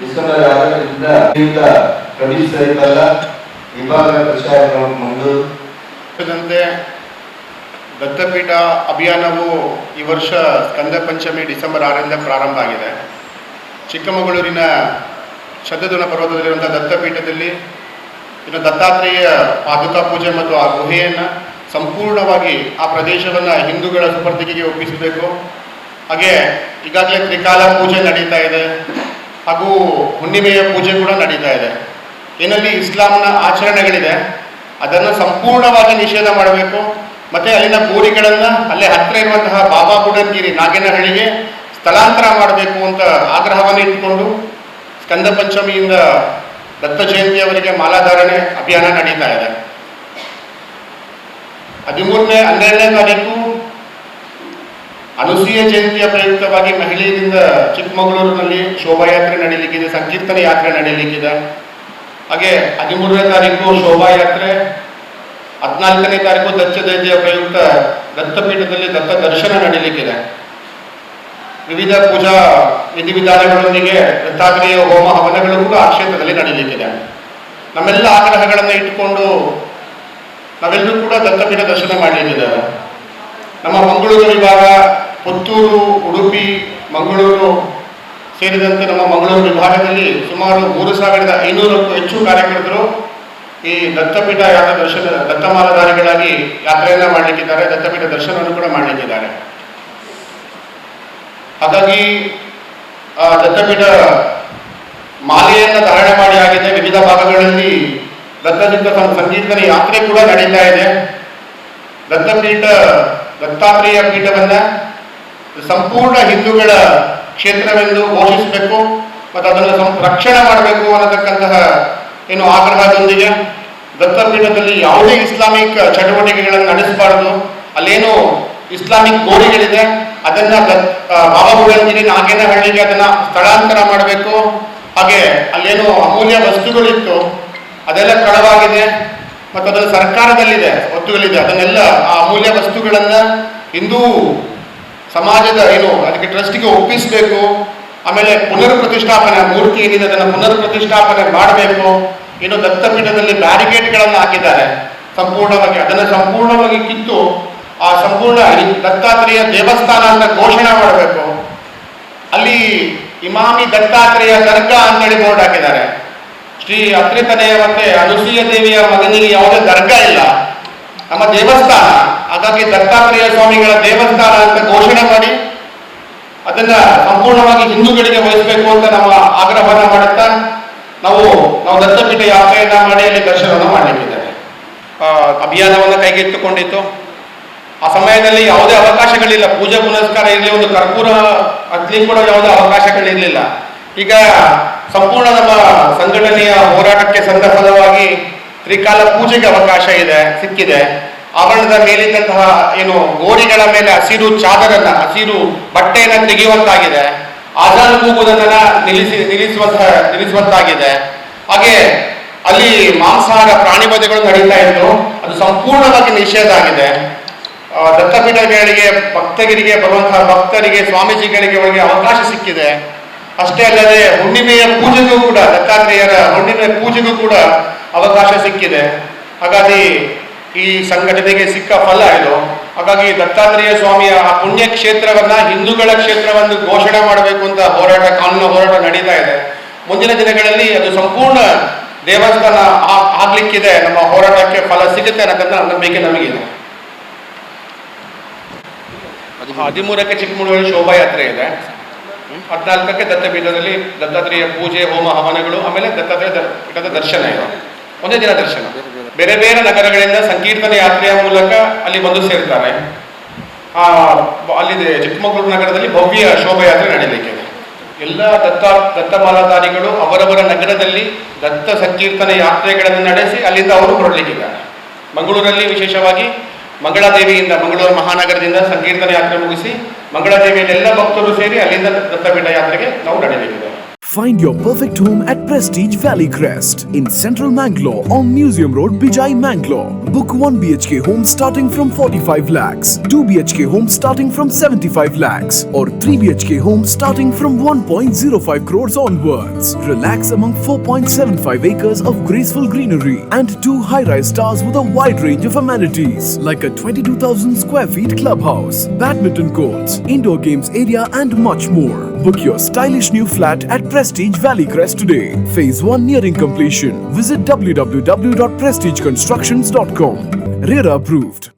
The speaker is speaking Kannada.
ಡಿಸೆಂಬರ್ ವಿಭಾಗ ದತ್ತಪೀಠ ಅಭಿಯಾನವು ಈ ವರ್ಷ ಸ್ಕಂದ ಪಂಚಮಿ ಡಿಸೆಂಬರ್ ಆರರಿಂದ ಪ್ರಾರಂಭ ಆಗಿದೆ. ಚಿಕ್ಕಮಗಳೂರಿನ ಶತಧುನ ಪರ್ವತದಲ್ಲಿರುವಂಥ ದತ್ತಪೀಠದಲ್ಲಿ ಇನ್ನು ದತ್ತಾತ್ರೇಯ ಪಾದುಕಾ ಪೂಜೆ ಮತ್ತು ಆ ಗುಹೆಯನ್ನು ಸಂಪೂರ್ಣವಾಗಿ ಆ ಪ್ರದೇಶವನ್ನು ಹಿಂದೂಗಳ ಸುಪರ್ದಿಗೆ ಒಪ್ಪಿಸಬೇಕು. ಹಾಗೆ ಈಗಾಗಲೇ ತ್ರಿಕಾಲ ಪೂಜೆ ನಡೀತಾ ಇದೆ. ಹಾಗೂ ಹುಣ್ಣಿಮೆಯ ಪೂಜೆ ಕೂಡ ನಡೀತಾ ಇದೆ. ಏನಲ್ಲಿ ಇಸ್ಲಾಂನ ಆಚರಣೆಗಳಿದೆ. ಅದನ್ನು ಸಂಪೂರ್ಣವಾಗಿ ನಿಷೇಧ ಮಾಡಬೇಕು. ಮತ್ತು ಅಲ್ಲಿನ ಪೂರಿಗಳನ್ನು ಅಲ್ಲೇ ಹತ್ತಿರ ಇರುವಂತಹ ಬಾಬಾ ಬುಡನ್ಗಿರಿ ನಾಗೇನಹಳ್ಳಿಗೆ ಸ್ಥಳಾಂತರ ಮಾಡಬೇಕು ಅಂತ ಆಗ್ರಹವನ್ನು ಇಟ್ಟುಕೊಂಡು ಸ್ಕಂದ ಪಂಚಮಿಯಿಂದ ದತ್ತ ಜಯಂತಿಯವರಿಗೆ ಮಾಲಾಧಾರಣೆ ಅಭಿಯಾನ ನಡೀತಾ ಇದೆ. ಹದಿಮೂರನೇ ಹನ್ನೆರಡನೇ ತಾರೀಕು ಅನುಸೂಯ ಜಯಂತಿಯ ಪ್ರಯುಕ್ತವಾಗಿ ಮಹಿಳೆಯರಿಂದ ಚಿಕ್ಕಮಗಳೂರಿನಲ್ಲಿ ಶೋಭಾಯಾತ್ರೆ ನಡೀಲಿಕ್ಕಿದೆ, ಸಂಕೀರ್ತನೆ ಯಾತ್ರೆ ನಡೀಲಿಕ್ಕಿದೆ. ಹಾಗೆ ಹದಿಮೂರನೇ ತಾರೀಕು ಶೋಭಾಯಾತ್ರೆ, ಹದಿನಾಲ್ಕನೇ ತಾರೀಕು ದತ್ತ ಜಯಂತಿಯ ಪ್ರಯುಕ್ತ ದತ್ತಪೀಠದಲ್ಲಿ ದತ್ತ ದರ್ಶನ ನಡೀಲಿಕ್ಕಿದೆ. ವಿವಿಧ ಪೂಜಾ ವಿಧಿವಿಧಾನಗಳೊಂದಿಗೆ ದತ್ತಾತ್ರೇಯ ಹೋಮ ಹವನಗಳು ಕೂಡ ಆ ಕ್ಷೇತ್ರದಲ್ಲಿ ನಡೀಲಿಕ್ಕಿದೆ. ನಮ್ಮೆಲ್ಲ ಆಗ್ರಹಗಳನ್ನು ಇಟ್ಟುಕೊಂಡು ನಾವೆಲ್ಲರೂ ಕೂಡ ದತ್ತಪೀಠ ದರ್ಶನ ಮಾಡಲಿಕ್ಕಿದ್ದೇವೆ. ನಮ್ಮ ಮಂಗಳೂರು ವಿಭಾಗ ಪುತ್ತೂರು, ಉಡುಪಿ, ಮಂಗಳೂರು ಸೇರಿದಂತೆ ನಮ್ಮ ಮಂಗಳೂರು ವಿಭಾಗದಲ್ಲಿ ಸುಮಾರು ಮೂರು ಸಾವಿರದ ಐನೂರಕ್ಕೂ ಹೆಚ್ಚು ಕಾರ್ಯಕರ್ತರು ಈ ದತ್ತಪೀಠ ಯಾತ್ರಾ ದರ್ಶನ, ದತ್ತಮಾಲಧಾರಿಗಳಾಗಿ ಯಾತ್ರೆಯನ್ನು ಮಾಡಲಿಕ್ಕಿದ್ದಾರೆ, ದತ್ತಪೀಠ ದರ್ಶನವನ್ನು ಕೂಡ ಮಾಡಲಿಕ್ಕಿದ್ದಾರೆ. ಹಾಗಾಗಿ ದತ್ತಪೀಠ ಮಾಲೆಯನ್ನು ಧಾರಣೆ ಮಾಡಿ ಆಗಿದೆ ವಿವಿಧ ಭಾಗಗಳಲ್ಲಿ ದತ್ತದಿಂದ ತಮ್ಮ ಸಂಕೀರ್ತನೆ ಯಾತ್ರೆ ಕೂಡ ನಡೀತಾ ಇದೆ. ದತ್ತಪೀಠ ದತ್ತಾತ್ರೇಯ ಪೀಠವನ್ನ ಸಂಪೂರ್ಣ ಹಿಂದೂಗಳ ಕ್ಷೇತ್ರವೆಂದು ಘೋಷಿಸಬೇಕು ಮತ್ತು ಅದನ್ನು ರಕ್ಷಣೆ ಮಾಡಬೇಕು ಅನ್ನತಕ್ಕಂತಹ ಏನು ಆಗ್ರಹದೊಂದಿಗೆ ದತ್ತಪೀಠದಲ್ಲಿ ಯಾವುದೇ ಇಸ್ಲಾಮಿಕ್ ಚಟುವಟಿಕೆಗಳನ್ನು ನಡೆಸಬಾರದು. ಅಲ್ಲೇನು ಇಸ್ಲಾಮಿಕ್ ಗೋರಿಗಳಿದೆ. ಅದನ್ನ ಬಾಬಾ ಬುಡನ್ಗಿರಿ ನಾಗೇನಹಳ್ಳಿಗೆ ಅದನ್ನ ಸ್ಥಳಾಂತರ ಮಾಡಬೇಕು. ಹಾಗೆ ಅಲ್ಲೇನು ಅಮೂಲ್ಯ ವಸ್ತುಗಳಿತ್ತು. ಅದೆಲ್ಲ ಕಳವಾಗಿದೆ. ಮತ್ತು ಅದನ್ನು ಸರ್ಕಾರದಲ್ಲಿದೆ ಒತ್ತುಗಳಿದೆ ಅದನ್ನೆಲ್ಲ ಆ ಅಮೂಲ್ಯ ವಸ್ತುಗಳನ್ನು ಹಿಂದೂ ಸಮಾಜದ ಏನು, ಅದಕ್ಕೆ ಟ್ರಸ್ಟಿಗೆ ಒಪ್ಪಿಸಬೇಕು, ಆಮೇಲೆ ಪುನರ್ ಪ್ರತಿಷ್ಠಾಪನೆ ಮೂರ್ತಿ ಏನಿದೆ ಅದನ್ನು ಪುನರ್ ಪ್ರತಿಷ್ಠಾಪನೆ ಮಾಡಬೇಕು. ಇನ್ನು ದತ್ತಪೀಠದಲ್ಲಿ ಬ್ಯಾರಿಕೇಡ್ಗಳನ್ನು ಹಾಕಿದ್ದಾರೆ. ಸಂಪೂರ್ಣವಾಗಿ ಅದನ್ನು ಸಂಪೂರ್ಣವಾಗಿ ಕಿತ್ತು, ಆ ಸಂಪೂರ್ಣ ದತ್ತಾತ್ರೇಯ ದೇವಸ್ಥಾನ ಅಂತ ಘೋಷಣೆ ಮಾಡಬೇಕು. ಅಲ್ಲಿ ಇಮಾಮಿ ದತ್ತಾತ್ರೇಯ ದರ್ಗಾ ಅಂತೇಳಿ ಬೋರ್ಡ್ ಹಾಕಿದ್ದಾರೆ. ಶ್ರೀ ಅತ್ರಿತನೆಯ ಮತ್ತೆ ಅನುಸೂಯ ದೇವಿಯ ಮಗನಿಗೆ ಯಾವುದೇ ದರ್ಗ ಇಲ್ಲ. ನಮ್ಮ ದೇವಸ್ಥಾನ. ಹಾಗಾಗಿ ದತ್ತಾತ್ರೇಯ ಸ್ವಾಮಿಗಳ ದೇವಸ್ಥಾನ ಅಂತ ಘೋಷಣೆ ಮಾಡಿ ಅದನ್ನ ಸಂಪೂರ್ಣವಾಗಿ ಹಿಂದೂಗಳಿಗೆ ವಹಿಸಬೇಕು ಅಂತ ನಮ್ಮ ಆಗ್ರಹವನ್ನ ಮಾಡುತ್ತಾ ನಾವು ನಾವು ದತ್ತಪೀಠ ಯಾತ್ರೆಯನ್ನ ಮಾಡಿ ಅಲ್ಲಿ ದರ್ಶನವನ್ನು ಮಾಡಲಿಕ್ಕಿದ್ದೇವೆ. ಅಭಿಯಾನವನ್ನು ಕೈಗೆತ್ತಿಕೊಂಡಿತ್ತು. ಆ ಸಮಯದಲ್ಲಿ ಯಾವುದೇ ಅವಕಾಶಗಳಿಲ್ಲ. ಪೂಜೆ ಪುನಸ್ಕಾರ ಇರಲಿ, ಒಂದು ಕರ್ಪೂರ ಅಗ್ನಿ ಕೂಡ ಯಾವುದೇ ಅವಕಾಶಗಳಿರಲಿಲ್ಲ. ಈಗ ಸಂಪೂರ್ಣ ನಮ್ಮ ಸಂಘಟನೆಯ ಹೋರಾಟಕ್ಕೆ ಸಂದರ್ಭದವಾಗಿ ತ್ರಿಕಾಲ ಪೂಜೆಗೆ ಅವಕಾಶ ಇದೆ, ಸಿಕ್ಕಿದೆ. ಆವರಣದ ಮೇಲಿದ್ದಂತಹ ಏನು ಗೋರಿಗಳ ಮೇಲೆ ಹಸಿರು ಚಾದರನ್ನ, ಹಸಿರು ಬಟ್ಟೆಯನ್ನು ತೆಗೆಯುವಂತಾಗಿದೆ. ಅಜಾನ್ ಕೂಗುವುದನ್ನ ನಿಲ್ಲಿಸಿ ನಿಲ್ಲಿಸುವಂತ ನಿಲ್ಲಿಸುವಂತಾಗಿದೆ. ಹಾಗೆ ಅಲ್ಲಿ ಮಾಂಸಾಹಾರ ಪ್ರಾಣಿ ಬದೆಗಳು ನಡೀತಾ ಇತ್ತು. ಅದು ಸಂಪೂರ್ಣವಾಗಿ ನಿಷೇಧ ಆಗಿದೆ. ದತ್ತಪೀಠ ದತ್ತಪೀಠಗಳಿಗೆ ಭಕ್ತಗಿರಿಗೆ ಬರುವಂತಹ ಭಕ್ತರಿಗೆ, ಸ್ವಾಮೀಜಿಗಳಿಗೆ ಅವರಿಗೆ ಅವಕಾಶ ಸಿಕ್ಕಿದೆ. ಅಷ್ಟೇ ಅಲ್ಲದೆ ಹುಣ್ಣಿಮೆಯ ಪೂಜೆಗೂ ಕೂಡ, ದತ್ತಾತ್ರೇಯರ ಹುಣ್ಣಿಮೆಯ ಪೂಜೆಗೂ ಕೂಡ ಅವಕಾಶ ಸಿಕ್ಕಿದೆ. ಹಾಗಾಗಿ ಈ ಸಂಘಟನೆಗೆ ಸಿಕ್ಕ ಫಲ ಇದು. ಹಾಗಾಗಿ ದತ್ತಾತ್ರೇಯ ಸ್ವಾಮಿಯ ಆ ಪುಣ್ಯ ಕ್ಷೇತ್ರವನ್ನ ಹಿಂದೂಗಳ ಕ್ಷೇತ್ರವನ್ನು ಘೋಷಣೆ ಮಾಡಬೇಕು ಅಂತ ಹೋರಾಟ, ಕಾನೂನು ಹೋರಾಟ ನಡೀತಾ ಇದೆ. ಮುಂದಿನ ದಿನಗಳಲ್ಲಿ ಅದು ಸಂಪೂರ್ಣ ದೇವಸ್ಥಾನ ಆಗ್ಲಿಕ್ಕಿದೆ. ನಮ್ಮ ಹೋರಾಟಕ್ಕೆ ಫಲ ಸಿಗುತ್ತೆ ಅನ್ನೋದನ್ನ ನಂಬಿಕೆ ನಮಗಿದೆ. ಹದಿಮೂರಕ್ಕೆ ಚಿಕ್ಕಮಗಳೂರು ಶೋಭಾಯಾತ್ರೆ ಇದೆ. ಹದಿನಾಲ್ಕಕ್ಕೆ ದತ್ತಪೀಠದಲ್ಲಿ ದತ್ತಾತ್ರೇಯ ಪೂಜೆ, ಹೋಮ, ಹವನಗಳು, ಆಮೇಲೆ ದತ್ತಾತ್ರೇಯ ಪೀಠದ ದರ್ಶನ ಇದೆ. ಒಂದೇ ದಿನ ದರ್ಶನ. ಬೇರೆ ಬೇರೆ ನಗರಗಳಿಂದ ಸಂಕೀರ್ತನ ಯಾತ್ರೆಯ ಮೂಲಕ ಅಲ್ಲಿ ಬಂದು ಸೇರ್ತಾರೆ. ಆ, ಅಲ್ಲಿ ಚಿಕ್ಕಮಗಳೂರು ನಗರದಲ್ಲಿ ಭವ್ಯ ಶೋಭಾಯಾತ್ರೆ ನಡೀಲಿಕ್ಕಿದೆ. ಎಲ್ಲ ದತ್ತ ದತ್ತಮಾಲಾಧಾರಿಗಳು ಅವರವರ ನಗರದಲ್ಲಿ ದತ್ತ ಸಂಕೀರ್ತನ ಯಾತ್ರೆಗಳನ್ನು ನಡೆಸಿ ಅಲ್ಲಿಂದ ಅವರು ಹೊರಡಲಿಕ್ಕಿದ್ದಾರೆ. ಮಂಗಳೂರಲ್ಲಿ ವಿಶೇಷವಾಗಿ ಮಂಗಳಾದೇವಿಯಿಂದ ಮಂಗಳೂರು ಮಹಾನಗರದಿಂದ ಸಂಕೀರ್ತನ ಯಾತ್ರೆ ಮುಗಿಸಿ ಮಂಗಳಾದೇವಿಯಲ್ಲಿ ಎಲ್ಲ ಭಕ್ತರು ಸೇರಿ ಅಲ್ಲಿಂದ ದತ್ತಪೀಠ ಯಾತ್ರೆಗೆ ನಾವು ನಡೆಯಲಿದ್ದೇವೆ Find your perfect home at Prestige Valley Crest in central Mangalore on Museum Road, Bijai, Mangalore. Book 1 BHK home starting from 45 lakhs, 2 BHK home starting from 75 lakhs, or 3 BHK home starting from 1.05 crores onwards. Relax among 4.75 acres of graceful greenery and two high-rise towers with a wide range of amenities like a 22,000 square feet clubhouse, badminton courts, indoor games area and much more. Book your stylish new flat at Prestige Valley Crest today. Phase 1 nearing completion. Visit www.prestigeconstructions.com. RERA approved.